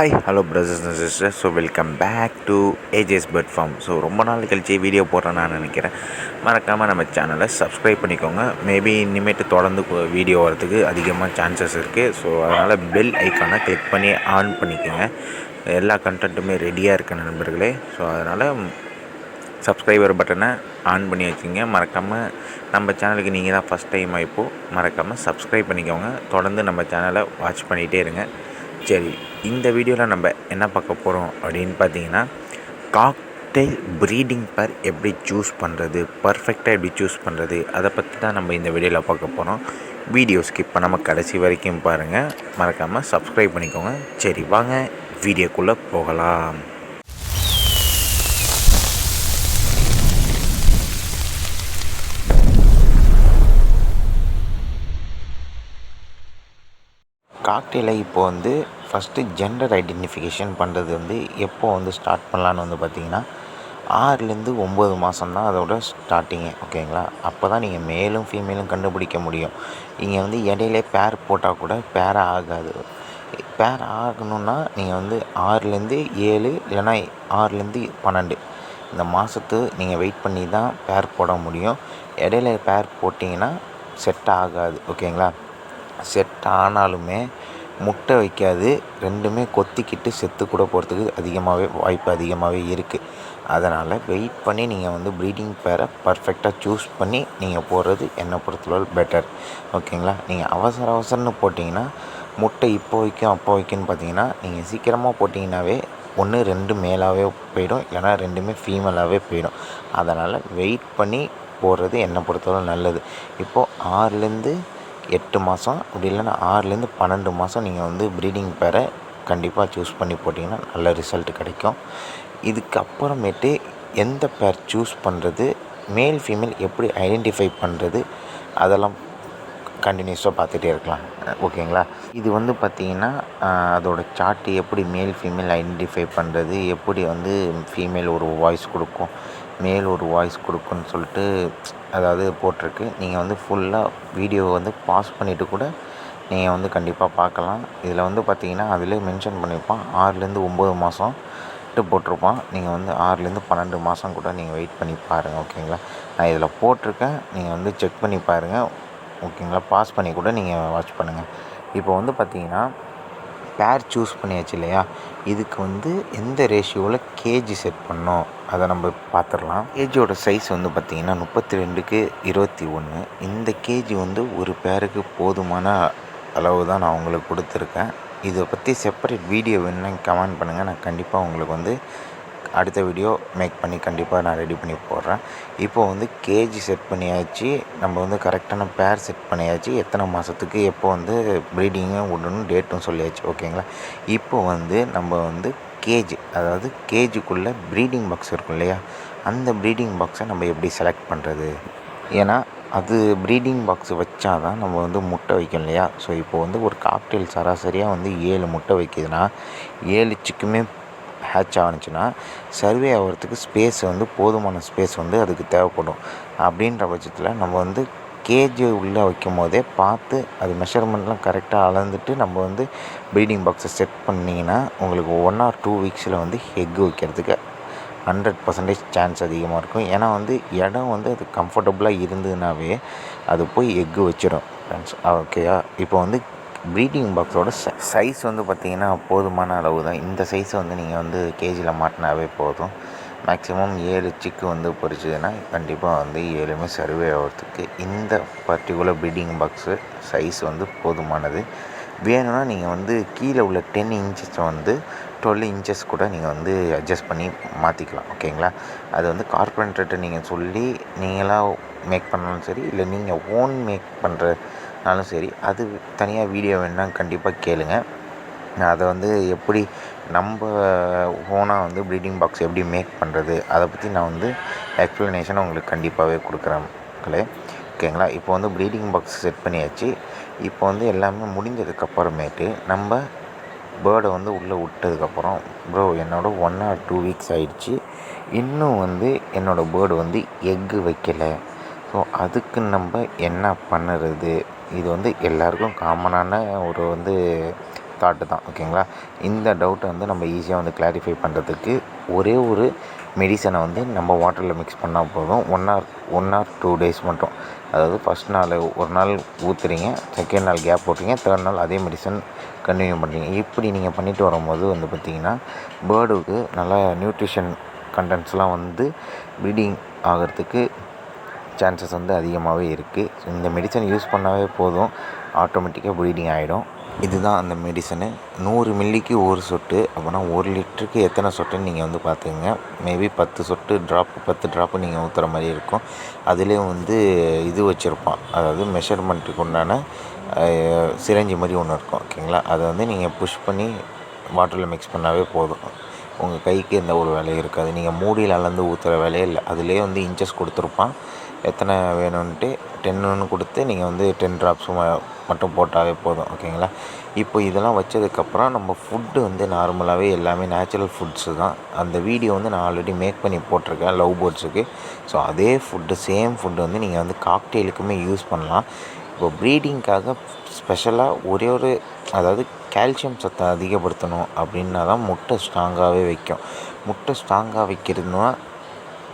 Hi hello brothers and sister so welcome back to AJ's bird farm so ரொம்ப நாள் கழிச்சு video போடுறேன் நான் நினைக்கிறேன். மறக்காமல் நம்ம சேனலை சப்ஸ்கிரைப் பண்ணிக்கோங்க. மேபி இனிமேட்டு தொடர்ந்து வீடியோ வரதுக்கு அதிகமாக சான்சஸ் இருக்குது ஸோ அதனால் பெல் ஐக்கானை கிளிக் பண்ணி ஆன் பண்ணிக்கோங்க. எல்லா கண்டென்ட்டுமே ரெடியாக இருக்க நண்பர்களே. ஸோ அதனால் சப்ஸ்கிரைபர் பட்டனை ஆன் பண்ணி வச்சுங்க. மறக்காமல் நம்ம சேனலுக்கு நீங்கள் தான் ஃபஸ்ட் டைம் ஆகிப்போ மறக்காமல் சப்ஸ்கிரைப் பண்ணிக்கோங்க. தொடர்ந்து நம்ம சேனலை வாட்ச் பண்ணிகிட்டே இருங்க. சரி இந்த வீடியோவில் நம்ம என்ன பார்க்க போகிறோம் அப்படின்னு பார்த்தீங்கன்னா காக்டெயில் ப்ரீடிங் பர் எப்படி சூஸ் பண்ணுறது பர்ஃபெக்டாக எப்படி சூஸ் பண்ணுறது அதை பற்றி தான் நம்ம இந்த வீடியோவில் பார்க்க போகிறோம் வீடியோ ஸ்கிப் பண்ணாமல் கடைசி வரைக்கும் பாருங்கள் மறக்காமல் சப்ஸ்கிரைப் பண்ணிக்கோங்க. சரி வாங்க வீடியோக்குள்ளே போகலாம். காக்டெயிலை இப்போ வந்து ஃபஸ்ட்டு ஜெண்டர் ஐடென்டிஃபிகேஷன் பண்ணுறது வந்து எப்போ வந்து ஸ்டார்ட் பண்ணலான்னு வந்து பார்த்தீங்கன்னா ஆறுலேருந்து ஒம்பது மாதம் தான் அதோட ஸ்டார்டிங்கு ஓகேங்களா அப்போ தான் நீங்கள் மேலும் ஃபீமேலும் கண்டுபிடிக்க முடியும். இங்கே வந்து இடையிலே பேர் போட்டால் கூட பேர் ஆகாது. பேர் ஆகணுன்னா நீங்கள் வந்து ஆறுலேருந்து ஏழு இல்லைன்னா ஆறுலேருந்து பன்னெண்டு. இந்த மாதத்து நீங்கள் வெயிட் பண்ணி தான் பேர் போட முடியும். இடையில பேர் போட்டிங்கன்னா செட் ஆகாது ஓகேங்களா செட் ஆனாலுமே முட்டை வைக்காது. ரெண்டுமே கொத்திக்கிட்டு செத்து கூட போகிறதுக்கு அதிகமாகவே வாய்ப்பு அதிகமாகவே இருக்குது அதனால் வெயிட் பண்ணி நீங்கள் வந்து ப்ரீடிங் பேரை பர்ஃபெக்டாக சூஸ் பண்ணி நீங்கள் போடுறது என்னை பொறுத்தளவு பெட்டர் ஓகேங்களா? நீங்கள் அவசர அவசரம்னு போட்டிங்கன்னா முட்டை இப்போ வைக்கும் அப்போ வைக்கும்னு பார்த்தீங்கன்னா நீங்கள் சீக்கிரமாக போட்டிங்கனாவே ஒன்று ரெண்டு மேலாகவே போயிடும். இல்லைனா ரெண்டுமே ஃபீமேலாகவே போயிடும். அதனால் வெயிட் பண்ணி போடுறது என்னை பொறுத்தவரை நல்லது. இப்போது ஆறுலேருந்து எட்டு மாதம் அப்படி இல்லைன்னா ஆறுலேருந்து பன்னெண்டு மாதம் நீங்கள் வந்து ப்ரீடிங் பேரை கண்டிப்பாக சூஸ் பண்ணி போட்டிங்கன்னா நல்ல ரிசல்ட் கிடைக்கும். இதுக்கப்புறமேட்டு எந்த பேர் சூஸ் பண்ணுறது மேல் ஃபீமேல் எப்படி ஐடென்டிஃபை பண்ணுறது அதெல்லாம் கண்டினியூஸாக பார்த்துட்டே இருக்கலாம். ஓகேங்களா? இது வந்து பார்த்திங்கன்னா அதோட சார்ட் எப்படி மேல் ஃபீமேல் ஐடென்டிஃபை பண்ணுறது எப்படி வந்து ஃபீமேல் ஒரு வாய்ஸ் கொடுக்கும் மேல் ஒரு வாய்ஸ் கொடுக்குன்னு சொல்லிட்டு அதாவது போட்டிருக்கு. நீங்கள் வந்து ஃபுல்லாக வீடியோவை வந்து பாஸ் பண்ணிவிட்டு கூட நீங்கள் வந்து கண்டிப்பாக பார்க்கலாம். இதில் வந்து பார்த்தீங்கன்னா அதிலே மென்ஷன் பண்ணியிருப்பான். ஆறுலேருந்து ஒம்பது மாதம் போட்டிருப்பான். நீங்கள் வந்து ஆறுலேருந்து பன்னெண்டு மாதம் கூட நீங்கள் வெயிட் பண்ணி பாருங்கள் ஓகேங்களா? நான் இதில் போட்டிருக்கேன். நீங்கள் வந்து செக் பண்ணி பாருங்கள் ஓகேங்களா? பாஸ் பண்ணி கூட நீங்கள் வாட்ச் பண்ணுங்கள் இப்போ வந்து பார்த்தீங்கன்னா பேர் சூஸ் பண்ணியாச்சு இல்லையா? இதுக்கு வந்து எந்த ரேஷியோவில் கேஜி செட் பண்ணோம் அதை நம்ம பார்த்துடலாம் கேஜியோட சைஸ் வந்து பார்த்திங்கன்னா முப்பத்தி ரெண்டுக்கு இருபத்தி ஒன்று இந்த கேஜி வந்து ஒரு பேருக்கு போதுமான அளவு தான் நான் உங்களுக்கு கொடுத்துருக்கேன். இதை பற்றி செப்பரேட் வீடியோ வேணும்னா கமெண்ட் பண்ணுங்கள் நான் கண்டிப்பாக உங்களுக்கு வந்து அடுத்த வீடியோ மேக் பண்ணி கண்டிப்பாக நான் ரெடி பண்ணி போடுறேன். இப்போ வந்து கேஜி செட் பண்ணியாச்சு. நம்ம வந்து கரெக்டான பேர் செட் பண்ணியாச்சு. எத்தனை மாதத்துக்கு எப்போ வந்து ப்ரீடிங்கும் விடணும் டேட்டும் சொல்லியாச்சு ஓகேங்களா இப்போ வந்து நம்ம வந்து கேஜ் அதாவது கேஜுக்குள்ளே ப்ரீடிங் பாக்ஸ் இருக்கும் இல்லையா? அந்த ப்ரீடிங் பாக்ஸை நம்ம எப்படி செலக்ட் பண்ணுறது ஏன்னா அது ப்ரீடிங் பாக்ஸ் வச்சா தான் நம்ம வந்து முட்டை வைக்கும் இல்லையா? ஸோ இப்போ வந்து ஒரு காக்டெயில் சராசரியாக வந்து ஏழு முட்டை வைக்கிதுன்னா ஏழு சிக்குமே ஹேட்ச் ஆனிச்சுன்னா சர்வே ஆகிறதுக்கு ஸ்பேஸ் வந்து போதுமான ஸ்பேஸ் வந்து அதுக்கு தேவைப்படும். அப்படின்ற பட்சத்தில் நம்ம வந்து கேஜி உள்ளே வைக்கும் போதே பார்த்து அது மெஷர்மெண்ட்லாம் கரெக்டாக அளந்துட்டு நம்ம வந்து ப்ரீடிங் பாக்ஸை செட் பண்ணிங்கன்னா உங்களுக்கு ஒன் ஆர் டூ வீக்ஸில் வந்து எக் வைக்கிறதுக்கு ஹண்ட்ரட் பர்சன்டேஜ் சான்ஸ் அதிகமாக இருக்கும். ஏன்னா வந்து இடம் வந்து அது கம்ஃபர்டபுளாக இருந்ததுனாவே அது போய் எக்கு வச்சிடும். ஃப்ரெண்ட்ஸ் ஓகேயா இப்போ வந்து ப்ரீடிங் பாக்ஸோட சைஸ் வந்து பார்த்திங்கன்னா போதுமான அளவு தான் இந்த சைஸை வந்து நீங்கள் வந்து கேஜியில் மாட்டினாவே போதும். மேக்ஸிமம் ஏழு சிக்கு வந்து பொறிச்சதுன்னா கண்டிப்பாக வந்து ஏழுமே சர்வே ஆகிறதுக்கு. இந்த பர்டிகுலர் ப்ரீடிங் பாக்ஸு சைஸ் வந்து போதுமானது. வேணும்னா நீங்கள் வந்து கீழே உள்ள டென் இன்ச்சஸை வந்து டுவெல் இன்ச்சஸ் கூட நீங்கள் வந்து அட்ஜஸ்ட் பண்ணி மாற்றிக்கலாம் ஓகேங்களா? அது வந்து கார்பரேட்டர்கிட்ட நீங்கள் சொல்லி நீங்களாக மேக் பண்ணாலும் சரி இல்லை நீங்கள் ஓன் மேக் பண்ணுறனாலும் சரி அது தனியாக வீடியோ வேணால் கண்டிப்பாக கேளுங்க. அதை வந்து எப்படி நம்ம ஓனாக வந்து ப்ரீடிங் பாக்ஸ் எப்படி மேக் பண்ணுறது அதை பற்றி நான் வந்து எக்ஸ்ப்ளனேஷன் உங்களுக்கு கண்டிப்பாகவே கொடுக்குறேன் மக்களே. ஓகேங்களா? இப்போ வந்து ப்ரீடிங் பாக்ஸ் செட் பண்ணியாச்சு. இப்போ வந்து எல்லாமே முடிஞ்சதுக்கப்புறமேட்டு நம்ம பேர்டை வந்து உள்ளே விட்டதுக்கப்புறம் ப்ரோ என்னோடய ஒன் ஆர் டூ வீக்ஸ் ஆகிடுச்சி இன்னும் வந்து என்னோடய பேர்டு வந்து எக்கு வைக்கலை. ஸோ அதுக்கு நம்ம என்ன பண்ணுறது? இது வந்து எல்லாருக்கும் காமனான ஒரு வந்து தாட்டு தான் ஓகேங்களா? இந்த டவுட்டை வந்து நம்ம ஈஸியாக வந்து கிளாரிஃபை பண்ணுறதுக்கு ஒரே ஒரு மெடிசனை வந்து நம்ம வாட்டரில் மிக்ஸ் பண்ணால் போதும். One or one or two days மட்டும். அதாவது ஃபஸ்ட் நாள் ஒரு நாள் ஊற்றுறீங்க செகண்ட் நாள் கேப் போடுறீங்க தேர்ட் நாள் அதே மெடிசன் கண்டினியூ பண்ணுறீங்க இப்படி நீங்கள் பண்ணிட்டு வரும்போது வந்து பார்த்திங்கன்னா பேர்டுக்கு நல்லா நியூட்ரிஷன் கண்டென்ட்ஸ்லாம் வந்து ப்ரீடிங் ஆகிறதுக்கு சான்சஸ் வந்து அதிகமாகவே இருக்குது ஸோ இந்த மெடிசன் யூஸ் பண்ணாவே போதும். ஆட்டோமேட்டிக்காக ப்ளீடிங் ஆகிடும் இதுதான் அந்த மெடிசனு நூறு மில்லிக்கு ஒரு சொட்டு அப்படின்னா ஒரு லிட்டருக்கு எத்தனை சொட்டுன்னு நீங்கள் வந்து பார்த்துக்கங்க. மேபி பத்து சொட்டு ட்ராப் பத்து ட்ராப்பு நீங்கள் ஊற்றுற மாதிரி இருக்கும். அதுலேயும் வந்து இது வச்சுருப்பான். அதாவது மெஷர்மெண்ட்டுக்கு உண்டான சிரஞ்சி மாதிரி ஒன்று இருக்கும். ஓகேங்களா அதை வந்து நீங்கள் புஷ் பண்ணி வாட்டரில் மிக்ஸ் பண்ணாவே போதும். உங்கள் கைக்கு எந்த ஒரு வேலையும் இருக்காது. நீங்கள் மூடியில் அளந்து ஊற்றுற வேலையே இல்லை. அதுலேயே வந்து இன்ச்சஸ் கொடுத்துருப்பான். எத்தனை வேணும்ன்ட்டு டென்னுன்னு கொடுத்து நீங்கள் வந்து டென் ட்ராப்ஸ் மட்டும் போட்டாவே போதும் ஓகேங்களா? இப்போ இதெல்லாம் வச்சதுக்கப்புறம் நம்ம ஃபுட்டு வந்து நார்மலாகவே எல்லாமே நேச்சுரல் ஃபுட்ஸு தான். அந்த வீடியோ வந்து நான் ஆல்ரெடி மேக் பண்ணி போட்டிருக்கேன் லவ் பேர்ட்ஸுக்கு ஸோ அதே ஃபுட்டு சேம் ஃபுட்டு வந்து நீங்கள் வந்து காக்டெயிலுக்குமே யூஸ் பண்ணலாம். இப்போ ப்ரீடிங்க்காக ஸ்பெஷலாக ஒரே ஒரு அதாவது கால்சியம் சத்தை அதிகப்படுத்தணும் அப்படின்னா தான் முட்டை ஸ்ட்ராங்காகவே வைக்கும். முட்டை ஸ்ட்ராங்காக வைக்கிறதுனா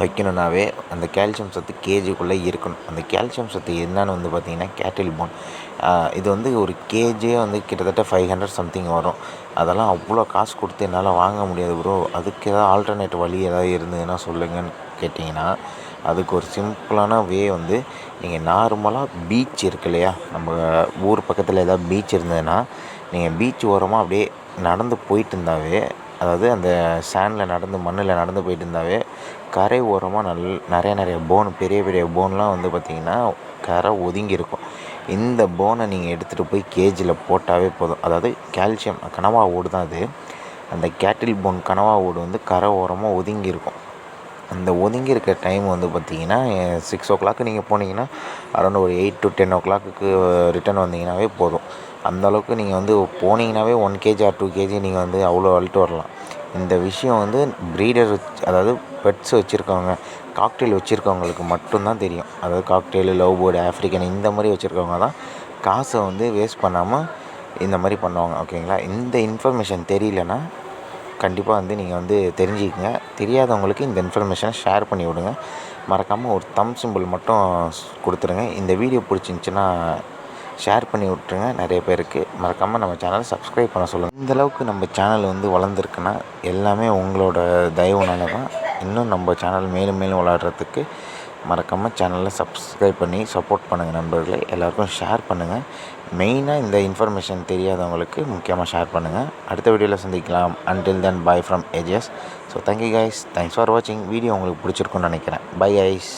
வைக்கணுன்னாவே அந்த கால்சியம் சத்து கேஜிக்குள்ளே இருக்கணும். அந்த கால்சியம் சத்து என்னன்னு வந்து பார்த்திங்கன்னா கேட்டில் போன். இது வந்து ஒரு கேஜியே வந்து கிட்டத்தட்ட ஃபைவ் ஹண்ட்ரட் சம்திங் வரும். அதெல்லாம் அவ்வளோ காசு கொடுத்து என்னால் வாங்க முடியாது ப்ரோ அதுக்கு ஏதாவது ஆல்டர்னேட் வழி ஏதாவது இருந்ததுன்னா சொல்லுங்கன்னு கேட்டிங்கன்னா அதுக்கு ஒரு சிம்பிளான வே வந்து நீங்கள் நார்மலாக பீச் இருக்கு இல்லையா? நம்ம ஊர் பக்கத்தில் ஏதாவது பீச் இருந்ததுன்னா நீங்கள் பீச் ஓரமாக அப்படியே நடந்து போயிட்டு இருந்தாவே அதாவது அந்த சேண்டில் நடந்து மண்ணில் நடந்து போயிட்டு இருந்தாவே கரை ஓரமாக நல் நிறைய நிறைய போன் பெரிய பெரிய போன்லாம் வந்து பார்த்திங்கன்னா கரை ஒதுங்கி இருக்கும் இந்த போனை நீங்கள் எடுத்துகிட்டு போய் கேஜில் போட்டாவே போதும். அதாவது கால்சியம் கனவா ஓடு தான் அது. அந்த கேட்டில் போன் கனவா ஓடு வந்து கரை ஓரமாக ஒதுங்கி இருக்கும் அந்த ஒதுங்கி இருக்க டைம் வந்து பார்த்திங்கன்னா சிக்ஸ் ஓ கிளாக்கு நீங்கள் போனீங்கன்னா அரௌண்ட் ஒரு eight to ten o'clock return வந்தீங்கன்னாவே போதும். அந்தளவுக்கு நீங்கள் வந்து போனீங்கன்னாவே one KG or two KG நீங்கள் வந்து அவ்வளோ வளர்த்து வரலாம். இந்த விஷயம் வந்து ப்ரீடர் அதாவது பெட்ஸ் வச்சுருக்கவங்க காக்டெயில் வச்சுருக்கவங்களுக்கு மட்டும்தான் தெரியும். அதாவது காக்டெயில் லவ் பேர்டு ஆஃப்ரிக்கன் இந்த மாதிரி வச்சுருக்கவங்க தான் காசை வந்து வேஸ்ட் பண்ணாமல் இந்த மாதிரி பண்ணுவாங்க ஓகேங்களா இந்த இன்ஃபர்மேஷன் தெரியலனா கண்டிப்பாக வந்து நீங்கள் வந்து தெரிஞ்சுக்கங்க. தெரியாதவங்களுக்கு இந்த இன்ஃபர்மேஷனை ஷேர் பண்ணி விடுங்க. மறக்காமல் ஒரு தம் சிம்பிள் மட்டும் கொடுத்துருங்க. இந்த வீடியோ பிடிச்சிருந்துச்சின்னா ஷேர் பண்ணி விட்ருங்க நிறைய பேருக்கு. மறக்காமல் நம்ம சேனலை சப்ஸ்கிரைப் பண்ண சொல்லுங்கள் இந்தளவுக்கு நம்ம சேனல் வந்து வளர்ந்துருக்குன்னா எல்லாமே உங்களோட தயவுனால தான் இன்னும் நம்ம சேனல் மேலும் மேலும் வளர்கிறதுக்கு மறக்காமல் சேனலை சப்ஸ்கிரைப் பண்ணி சப்போர்ட் பண்ணுங்கள் நண்பர்களே. எல்லாருக்கும் ஷேர் பண்ணுங்கள் மெயினாக இந்த இன்ஃபர்மேஷன் தெரியாதவங்களுக்கு முக்கியமாக ஷேர் பண்ணுங்கள் அடுத்த வீடியோவில் சந்திக்கலாம். Until then bye from AJ's so thank you guys thanks for வாட்சிங் வீடியோ உங்களுக்கு பிடிச்சிருக்குன்னு நினைக்கிறேன். By ice